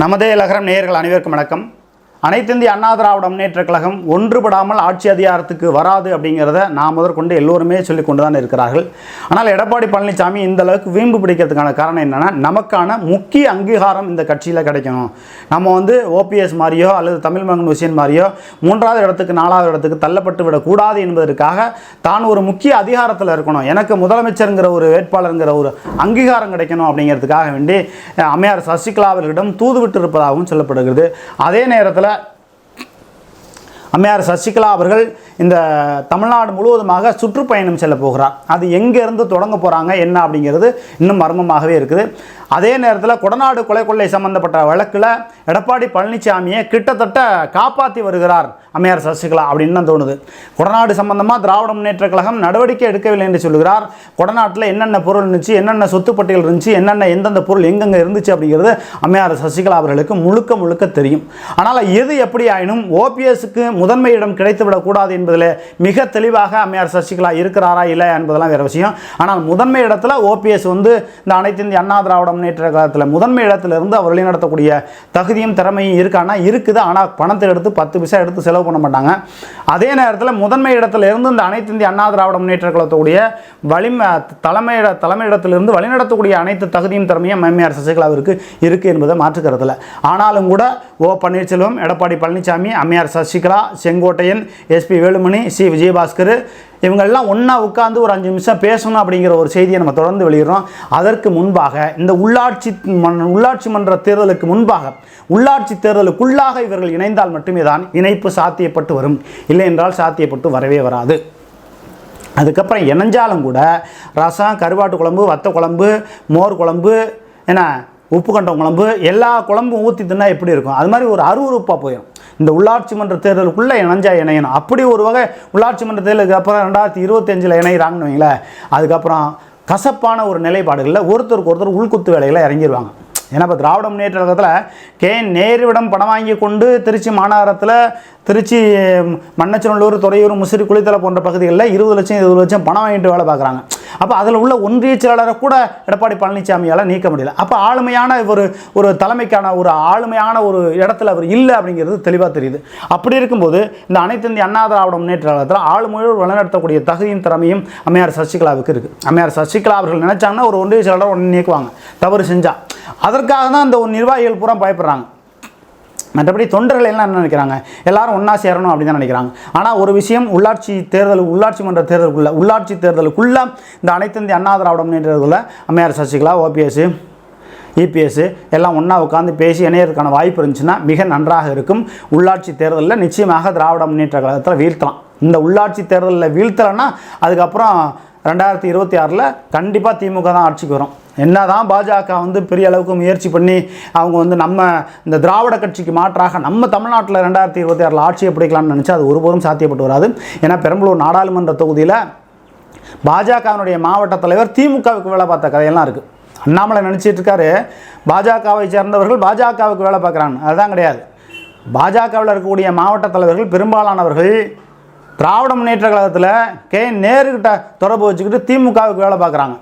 நமதே லகரம் நேயர்கள் அனைவருக்கும் வணக்கம். அனைத்திந்திய அண்ணா திராவிட முன்னேற்ற கழகம் ஒன்றுபடாமல் ஆட்சி அதிகாரத்துக்கு வராது அப்படிங்கிறத நான் முதற்கொண்டு எல்லோருமே சொல்லி கொண்டு தான் இருக்கிறார்கள். ஆனால் எடப்பாடி பழனிசாமி இந்த அளவுக்கு வீம்பு பிடிக்கிறதுக்கான காரணம் என்னென்னா நமக்கான முக்கிய அங்கீகாரம் இந்த கட்சியில் கிடைக்கணும். நம்ம வந்து ஓபிஎஸ் மாதிரியோ அல்லது தமிழ் மகன் ஹுசேன் மாதிரியோ மூன்றாவது இடத்துக்கு நாலாவது இடத்துக்கு தள்ளப்பட்டு விடக்கூடாது என்பதற்காக தான் ஒரு முக்கிய அதிகாரத்தில் இருக்கணும். எனக்கு முதலமைச்சருங்கிற ஒரு வேட்பாளருங்கிற ஒரு அங்கீகாரம் கிடைக்கணும் அப்படிங்கிறதுக்காக வேண்டி அம்மையார் சசிகலா அவர்களிடம் தூதுவிட்டு இருப்பதாகவும் சொல்லப்படுகிறது. அதே நேரத்தில் அம்மையார் சசிகலா அவர்கள் இந்த தமிழ்நாடு முழுவதுமாக சுற்றுப்பயணம் செல்ல போகிறார். அது எங்கேருந்து தொடங்க போகிறாங்க என்ன அப்படிங்கிறது இன்னும் மர்மமாகவே இருக்குது. அதே நேரத்தில் கொடநாடு கொலை கொள்ளை சம்பந்தப்பட்ட வழக்கில் எடப்பாடி பழனிசாமியை கிட்டத்தட்ட காப்பாற்றி வருகிறார் அம்மையார் சசிகலா அப்படின்னு தான் தோணுது. கொடநாடு சம்பந்தமாக திராவிட முன்னேற்ற கழகம் நடவடிக்கை எடுக்கவில்லை என்று சொல்கிறார் கொடநாட்டில் என்னென்ன பொருள் இருந்துச்சு என்னென்ன சொத்து பட்டியல் இருந்துச்சு என்னென்ன எந்தெந்த பொருள் எங்கெங்கே இருந்துச்சு அப்படிங்கிறது அம்மையார் சசிகலா அவர்களுக்கு முழுக்க முழுக்க தெரியும். ஆனால் எது எப்படி ஆயினும் ஓபிஎஸ்க்கு முதன்மை இடம் கிடைத்துவிடக்கூடாது என்பதில் மிக தெளிவாக அம்மையார் சசிகலா இருக்கிறாரா இல்லை என்பதெல்லாம் வேறு விஷயம். ஆனால் முதன்மை இடத்துல ஓபிஎஸ் வந்து இந்த அனைத்து இந்திய அண்ணா திராவிட முன்னேற்ற காலத்தில் முதன்மை இடத்துல இருந்து அவர் வழிநடத்தக்கூடிய தகுதியும் திறமையும் இருக்கானா இருக்குது. ஆனால் பணத்தை எடுத்து பத்து பைசா எடுத்து செலவு பண்ண மாட்டாங்க. அதே நேரத்தில் முதன்மை இடத்துல இருந்து இந்த அனைத்து இந்திய அண்ணா திராவிட முன்னேற்ற கழகத்துடைய வலிமை தலைமை தலைமையிடத்திலிருந்து வழிநடத்தக்கூடிய அனைத்து தகுதியும் திறமையும் எம்ஏஆர் சசிகலாவிற்கு இருக்குது என்பதை மாற்றுக்கிறதுல ஆனாலும் கூட ஓ பன்னீர்செல்வம் எடப்பாடி பழனிசாமி அம்மையார் சசிகலா செங்கோட்டையன் எஸ்பி வேலுமணி சி. விஜயபாஸ்கர். இவங்கெல்லாம் ஒன்றா உட்காந்து ஒரு அஞ்சு நிமிஷம் பேசணும் அப்படிங்கிற ஒரு செய்தியை நம்ம தொடர்ந்து வெளியிடுறோம். அதற்கு முன்பாக இந்த உள்ளாட்சி மன்- உள்ளாட்சி மன்ற தேர்தலுக்கு முன்பாக உள்ளாட்சி தேர்தலுக்குள்ளாக இவர்கள் இணைந்தால் மட்டுமே தான் இணைப்பு சாத்தியப்பட்டு வரும். இல்லை என்றால் சாத்தியப்பட்டு வரவே வராது. அதுக்கப்புறம் இணைஞ்சாலும் கூட ரசம் கருவாட்டு குழம்பு வத்த குழம்பு மோர் குழம்பு என்ன உப்பு கண்டம் குழம்பு எல்லா குழம்பும் ஊற்றி தின்னா எப்படி இருக்கும்? அது மாதிரி ஒரு அருவருப்பாக போயிடும் இந்த உள்ளாட்சி மன்ற தேர்தலுக்குள்ளே இணைஞ்சா இணையணும். அப்படி ஒரு வகை உள்ளாட்சி மன்ற தேர்தலுக்கு அப்புறம் ரெண்டாயிரத்தி இருபத்தஞ்சில் இணைகிறாங்கன்னு வைங்களேன். அதுக்கப்புறம் கசப்பான ஒரு நிலைப்பாடுகளில் ஒருத்தருக்கு ஒருத்தர் உள்குத்து வேலைகளை இறங்கிடுவாங்க ஏன்னா இப்போ திராவிட முன்னேற்ற கழகத்தில் கே நேருவிடம் பணம் வாங்கி கொண்டு திருச்சி மாநகரத்தில் திருச்சி ம், மண்ணச்சநல்லூர் துறையூர் முசிறி குளித்தலை போன்ற பகுதிகளில் இருபது லட்சம் இருபது லட்சம் பணம் வாங்கிட்டு வேலை பார்க்குறாங்க. அப்போ அதில் உள்ள ஒன்றிய செயலாளரை கூட எடப்பாடி பழனிசாமியால் நீக்க முடியல. அப்போ ஆளுமையான ஒரு ஒரு தலைமைக்கான ஒரு ஆளுமையான ஒரு இடத்துல அவர் இல்லை அப்படிங்கிறது தெளிவாக தெரியுது. அப்படி இருக்கும்போது இந்த அனைத்து இந்திய அண்ணா திராவிட முன்னேற்ற கழகத்தில் ஆளுமையோடு வழிநடத்தக்கூடிய தகுதியும் திறமையும் அம்மையார் சசிகலாவுக்கு இருக்குது அம்மையார் சசிகலா அவர்கள் நினைச்சாங்கன்னா ஒரு ஒன்றிய செயலாளர் உடனே நீக்குவாங்க. தவறு செஞ்சால் அதற்காக தான் அந்த ஒரு நிர்வாகிகள் பூரா பயப்படுறாங்க. மற்றபடி தொண்டர்கள் எல்லாம் என்ன நினைக்கிறாங்க? எல்லாரும் ஒன்றா சேரணும் அப்படின்னு தான் நினைக்கிறாங்க. ஆனால் ஒரு விஷயம் உள்ளாட்சி தேர்தல் உள்ளாட்சி மன்ற தேர்தலுக்குள்ளே உள்ளாட்சி தேர்தலுக்குள்ளே இந்த அனைத்து இந்திய அண்ணா திராவிடம் முன்னேற்றத்துக்குள்ள அம்மையார் சசிகலா ஓபிஎஸ் இபிஎஸ் எல்லாம் ஒன்றா உட்காந்து பேசி இணையறதுக்கான வாய்ப்பு இருந்துச்சுன்னா மிக நன்றாக இருக்கும். உள்ளாட்சி தேர்தலில் நிச்சயமாக திராவிட முன்னேற்ற கழகத்தில் வீழ்த்தலாம். இந்த உள்ளாட்சி தேர்தலில் வீழ்த்தலைன்னா அதுக்கப்புறம் ரெண்டாயிரத்தி இருபத்தி ஆறில் கண்டிப்பாக திமுக தான் ஆட்சிக்கு வரும். என்ன தான் பாஜக வந்து பெரிய அளவுக்கு முயற்சி பண்ணி அவங்க வந்து நம்ம இந்த திராவிட கட்சிக்கு மாற்றாக நம்ம தமிழ்நாட்டில் ரெண்டாயிரத்தி இருபத்தி ஆறில் ஆட்சியை பிடிக்கலாம்னு நினச்சா அது ஒருபோதும் சாத்தியப்பட்டு வராது. ஏன்னா பெரம்பலூர் நாடாளுமன்ற தொகுதியில் பாஜகவினுடைய மாவட்ட தலைவர் திமுகவுக்கு வேலை பார்த்த கதையெல்லாம் இருக்குது அண்ணாமலை நினச்சிட்டு இருக்காரு பாஜகவை சேர்ந்தவர்கள் பாஜகவுக்கு வேலை பார்க்குறாங்க. அதுதான் கிடையாது. பாஜகவில் இருக்கக்கூடிய மாவட்ட தலைவர்கள் பெரும்பாலானவர்கள் திராவிட முன்னேற்ற கழகத்தில் கே நேருக்கிட்ட தொடர்பு வச்சுக்கிட்டு திமுகவுக்கு வேலை பார்க்குறாங்க.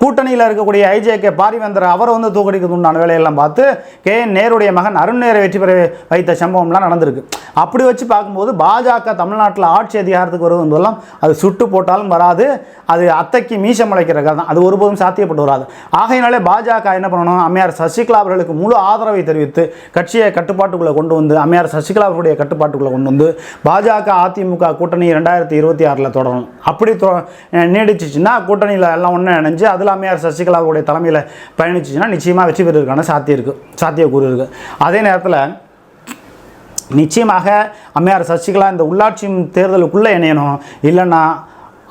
கூட்டணியில் இருக்கக்கூடிய ஐஜேகே பாரிவேந்தர் அவரை வந்து தூக்கடிக்கிறது உண்டான வேலையெல்லாம் பார்த்து கே நேருடைய மகன் அருண் நேரை வெற்றி பெற வைத்த சம்பவம்லாம் நடந்திருக்கு. அப்படி வச்சு பார்க்கும்போது பாஜக தமிழ்நாட்டில் ஆட்சி அதிகாரத்துக்கு வருவது அது சுட்டு போட்டாலும் வராது. அது அத்தைக்கு மீசம் முளைக்கிற கதை தான். அது ஒருபோதும் சாத்தியப்பட்டு வராது. ஆகையினாலே பாஜக என்ன பண்ணணும்? அம்மையார் சசிகலா அவர்களுக்கு முழு ஆதரவை தெரிவித்து கட்சியை கட்டுப்பாட்டுக்குள்ளே கொண்டு வந்து அம்மையார் சசிகலா அவர்களுடைய கட்டுப்பாட்டுக்குள்ளே கொண்டு வந்து பாஜக அதிமுக கூட்டணி ரெண்டாயிரத்தி இருபத்தி ஆறில் தொடரும் அப்படி நீடிச்சிச்சுன்னா கூட்டணியில் எல்லாம் ஒன்று இணைஞ்சு அதில் அம்மையார் சசிகலாவுடைய தலைமையில் பயணிச்சுன்னா நிச்சயமாக வெற்றி பெறுவதற்கான சாத்தியம் இருக்குது சாத்தியக்கூறு இருக்குது அதே நேரத்தில் நிச்சயமாக அம்மையார் சசிகலா இந்த உள்ளாட்சி தேர்தலுக்குள்ளே இணையணும். இல்லைன்னா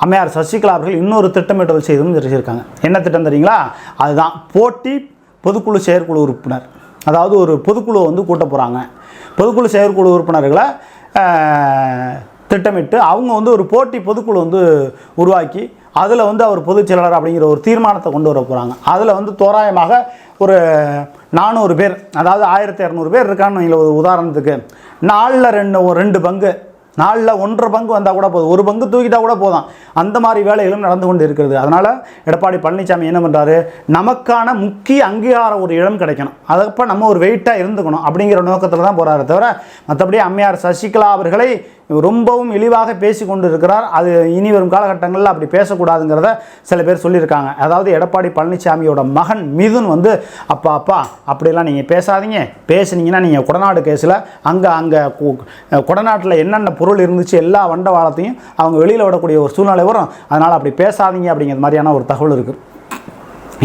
அம்மையார் சசிகலா அவர்கள் இன்னொரு திட்டமிட்டல் செய்தும் தெரிவிச்சிருக்காங்க என்ன திட்டம் தெரியுங்களா? அதுதான் போட்டி பொதுக்குழு செயற்குழு உறுப்பினர். அதாவது ஒரு பொதுக்குழுவை வந்து கூட்ட போகிறாங்க பொதுக்குழு செயற்குழு உறுப்பினர்களை திட்டமிட்டு அவங்க வந்து ஒரு போட்டி பொதுக்குழு வந்து உருவாக்கி அதில் வந்து அவர் பொதுச் செயலாளர் அப்படிங்கிற ஒரு தீர்மானத்தை கொண்டு வர போகிறாங்க அதில் வந்து தோராயமாக ஒரு நானூறு பேர் அதாவது ஆயிரத்தி இரநூறு பேர் இருக்கான்னு ஒரு உதாரணத்துக்கு. நாலில் ரெண்டு ஒரு ரெண்டு பங்கு. நாளில் ஒன்றரை பங்கு வந்தால் கூட போதும். ஒரு பங்கு தூக்கிட்டால் கூட போதும். அந்த மாதிரி வேலைகளும் நடந்து கொண்டு இருக்கிறது. அதனால் எடப்பாடி பழனிசாமி என்ன பண்ணுறாரு நமக்கான முக்கிய அங்கீகாரம் ஒரு இடம் கிடைக்கணும். அதப்போ நம்ம ஒரு வெயிட்டாக இருந்துக்கணும் அப்படிங்கிற நோக்கத்தில் தான் போகிறாரு தவிர மற்றபடி அம்மையார் சசிகலா அவர்களை ரொம்பவும் இழிவாக பேசி கொண்டு இருக்கிறார் அது இனி வரும் காலகட்டங்களில் அப்படி பேசக்கூடாதுங்கிறத சில பேர் சொல்லியிருக்காங்க. அதாவது எடப்பாடி பழனிசாமியோட மகன் மிதுன் வந்து அப்பா அப்பா அப்படிலாம் நீங்கள் பேசாதீங்க. பேசுனீங்கன்னா நீங்கள் குடநாடு கேஸில் அங்கே அங்கே குடநாட்டில் என்னென்ன பொருள் இருந்துச்சு எல்லா வண்டவாளத்தையும் அவங்க வெளியில் விடக்கூடிய ஒரு சூழ்நிலை வரும். அதனால் அப்படி பேசாதீங்க அப்படிங்கிற மாதிரியான ஒரு தகவல் இருக்குது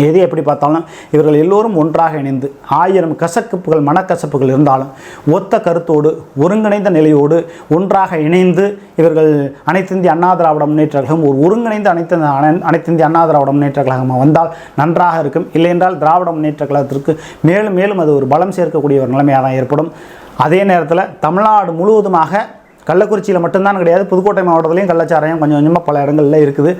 எது எப்படி பார்த்தாலும் இவர்கள் எல்லோரும் ஒன்றாக இணைந்து ஆயிரம் கசக்குப்புகள் மனக்கசப்புகள் இருந்தாலும் ஒத்த கருத்தோடு ஒருங்கிணைந்த நிலையோடு ஒன்றாக இணைந்து இவர்கள் அனைத்து இந்திய அண்ணா திராவிட முன்னேற்ற கழகம் ஒரு ஒருங்கிணைந்த அனைத்து அனை- அனைத்து இந்திய அண்ணா திராவிட முன்னேற்ற கழகமாக வந்தால் நன்றாக இருக்கும். இல்லையென்றால் திராவிட முன்னேற்ற கழகத்திற்கு மேலும் மேலும் அது ஒரு பலம் சேர்க்கக்கூடிய ஒரு நிலைமையாக தான் ஏற்படும். அதே நேரத்தில் தமிழ்நாடு முழுவதுமாக கள்ளக்குறிச்சியில் மட்டும்தான் கிடையாது. புதுக்கோட்டை மாவட்டத்திலையும் கள்ளச்சாராயம் கொஞ்சம் கொஞ்சமாக பல இடங்களில் இருக்குது.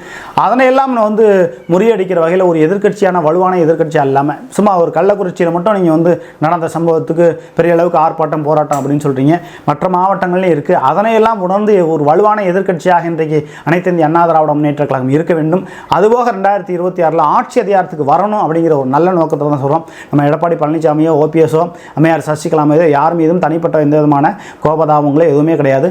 அதனை எல்லாம் நான் வந்து முறியடிக்கிற வகையில் ஒரு எதிர்க்கட்சியான வலுவான எதிர்க்கட்சியாக இல்லாமல் சும்மா ஒரு கள்ளக்குறிச்சியில் மட்டும் நீங்கள் வந்து நடந்த சம்பவத்துக்கு பெரிய அளவுக்கு ஆர்ப்பாட்டம் போராட்டம் அப்படின்னு சொல்கிறீங்க மற்ற மாவட்டங்கள்லையும் இருக்குது அதனை எல்லாம் உணர்ந்து ஒரு வலுவான எதிர்க்கட்சியாக இன்றைக்கு அனைத்து இந்திய அண்ணா திராவிட முன்னேற்ற கழகம் இருக்க வேண்டும். அதுபோக ரெண்டாயிரத்தி இருபத்தி ஆறில் ஆட்சி அதிகாரத்துக்கு வரணும் அப்படிங்கிற ஒரு நல்ல நோக்கத்தை தான் சொல்கிறோம் நம்ம எடப்பாடி பழனிசாமியோ ஓபிஎஸோ அம்மையார் சசிகலாமையோ யார் மீதும் தனிப்பட்ட எந்த விதமான கோபதாபங்களோ எதுவுமே கிடையாது.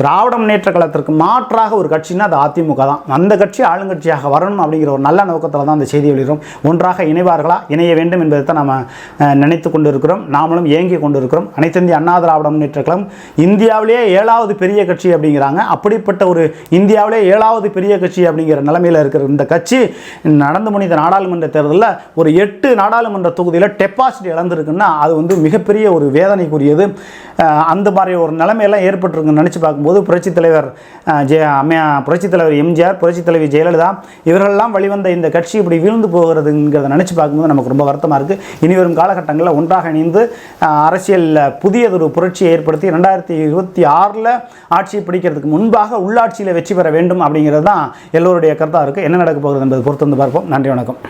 திராவிட முன்னேற்ற கழகத்திற்கு மாற்றாக ஒரு கட்சின்னா அது அதிமுக தான். அந்த கட்சி ஆளுங்கட்சியாக வரணும் அப்படிங்கிற ஒரு நல்ல நோக்கத்தில் தான் அந்த செய்தி வெளியிடும் ஒன்றாக இணைவார்களா? இணைய வேண்டும் என்பதை தான் நம்ம நினைத்து கொண்டு இருக்கிறோம் நாமளும் இயங்கி கொண்டு இருக்கிறோம் அனைத்து அண்ணா திராவிட முன்னேற்ற கழகம் இந்தியாவிலேயே ஏழாவது பெரிய கட்சி அப்படிங்கிறாங்க. அப்படிப்பட்ட ஒரு இந்தியாவிலே ஏழாவது பெரிய கட்சி அப்படிங்கிற நிலைமையில் இருக்கிற இந்த கட்சி நடந்து முடிந்த நாடாளுமன்ற தேர்தலில் ஒரு எட்டு நாடாளுமன்ற தொகுதியில் டெபாசிட் இழந்திருக்குன்னா அது வந்து மிகப்பெரிய ஒரு வேதனைக்குரியது. அந்த மாதிரி ஒரு நிலைமையெல்லாம் ஏற்பட்டிருக்குன்னு நினச்சி பார்க்கும்போது புரட்சித் தலைவர் ஜெய அம்மையா புரட்சித் தலைவர் எம்ஜிஆர் புரட்சித் தலைவி ஜெயலலிதா இவர்களெல்லாம் வழிவந்த இந்த கட்சி இப்படி வீழ்ந்து போகிறதுங்கிறத நினச்சி பார்க்கும்போது நமக்கு ரொம்ப வருத்தமாக இருக்குது இனி வரும் காலகட்டங்களில் ஒன்றாக இணைந்து அரசியலில் புதியதொரு புரட்சியை ஏற்படுத்தி ரெண்டாயிரத்தி இருபத்தி ஆறில் ஆட்சியை பிடிக்கிறதுக்கு முன்பாக உள்ளாட்சியில் வெற்றி பெற வேண்டும் அப்படிங்கிறது தான் எல்லோருடைய கருத்தாக இருக்குது என்ன நடக்க போகிறது என்பது பொறுத்து வந்து பார்ப்போம். நன்றி வணக்கம்.